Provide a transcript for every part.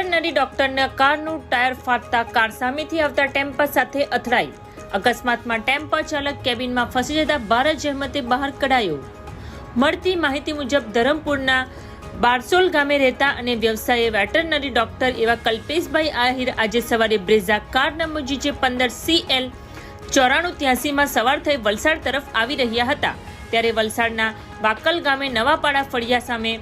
Veterinary ડોક્ટરના કારનું tyre ફાટતા કાર સામેથી આવતા ટેમ્પર સાથે અથડાઈ. અકસ્માતમાં ટેમ્પર ચાલક કેબિનમાં ફસી જતા ભારત જહેમતે બહાર કઢાયો. મળતી માહિતી મુજબ ધરમપુરના બારસોલ ગામે રહેતા અને વ્યવસાયે વેટરનરી ડોક્ટર એવા કલ્પેશભાઈ આહિર આજે સવારે બ્રેઝા કાર નંબર જીજે પંદર સી એલ ચોરાણું ત્યાસીમાં સવાર થઈ વલસાડ તરફ આવી રહ્યા હતા. ત્યારે વલસાડના વાકલ ગામે નવાપાડા ફળિયા સામે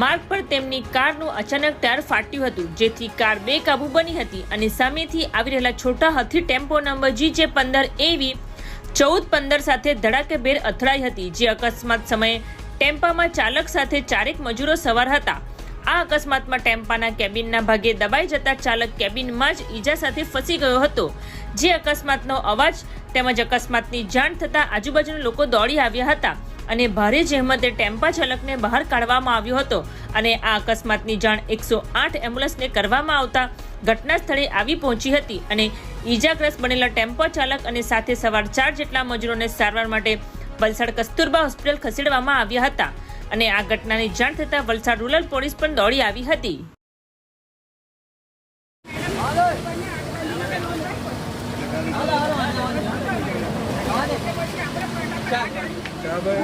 માર્ગ પર તેમની કારનું અચાનક ટાયર ફાટ્યું હતું, જેથી કાર બેકાબુ બની હતી અને સામેથી આવી રહેલા છોટા હાથી ટેમ્પો નંબર જી પંદર એવી ચૌદ પંદર સાથે ધડાકેભેર અથડાઈ હતી, જે અકસ્માત સમયે ટેમ્પામાં ચાલક સાથે ચારેક મજૂરો સવાર હતા. આ અકસ્માતમાં ટેમ્પાના કેબિનના ભાગે દબાઈ જતા ચાલક કેબિનમાં જ ઈજા સાથે ફસી ગયો હતો. જે અકસ્માતનો અવાજ તેમજ અકસ્માતની જાણ થતાં આજુબાજુના લોકો દોડી આવ્યા હતા. અને ભારે જહેમતે ટેમ્પા ચાલકને બહાર કાઢવામાં આવ્યો હતો અને આ અકસ્માતની જાણ એકસો આઠ એમ્બ્યુલન્સને કરવામાં આવતા ઘટના સ્થળે આવી પહોંચી હતી અને ઈજાગ્રસ્ત બનેલા ટેમ્પો ચાલક અને સાથે સવાર ચાર જેટલા મજૂરોને સારવાર માટે વલસાડ કસ્તુરબા હોસ્પિટલ ખસેડવામાં આવ્યા હતા અને આ ઘટનાની જાણ થતાં વલસાડ રૂરલ પોલીસ પણ દોડી આવી હતી. બરાબર.